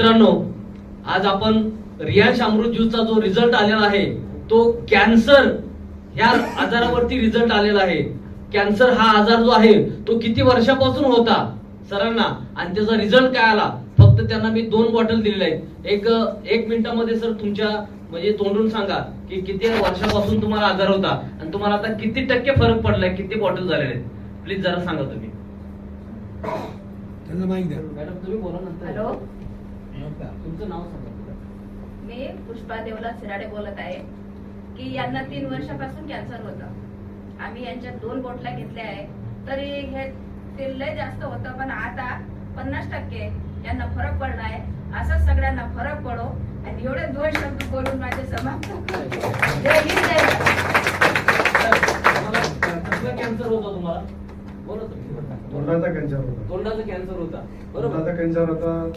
मित्रांनो आज आपण रियांश अमृत ज्यूसचा जो रिझल्ट आलेला आहे तो कॅन्सर ह्या आजारावरती रिझल्ट आलेला आहे. कॅन्सर हा आजार जो आहे तो किती वर्षापासून होता? सरांना. आणि त्याचा रिझल्ट काय आला? फक्त त्यांना मी दोन बॉटल दिलेल्या आहेत. एक एक मिनिटामध्ये सर तुमच्या म्हणजे तोंडून सांगा की किती वर्षापासून तुम्हाला आजार होता आणि तुम्हाला आता किती टक्के फरक पडलाय किती बॉटल झालेले आहेत? प्लीज जरा सांगा तुम्ही. मॅडम तुम्ही बोला नंतर. हॅलो? तुमचं नाव सांगा मी पुष्पा देवला सिराडे बोलत आहे. की यांना तीन वर्षापासून कॅन्सर होतं. आम्ही यांच्या दोन बोटल्या घेतल्या आहे. तरी हे ते लय जास्त होतं पण आता पन्नास टक्के यांना फरक पडला आहे. असंच सगळ्यांना फरक पडो. आणि एवढे दोन शब्द बोलून माझे समाप्त करतो. जय हिंद, जय भारत. तुम्हाला कसला कॅन्सर होता तुम्हाला? बोला तुम्ही. तोंडाचा कॅन्सर होता. तोंडाचा कॅन्सर होता. बरोबर. तोंडाचा कॅन्सर होता.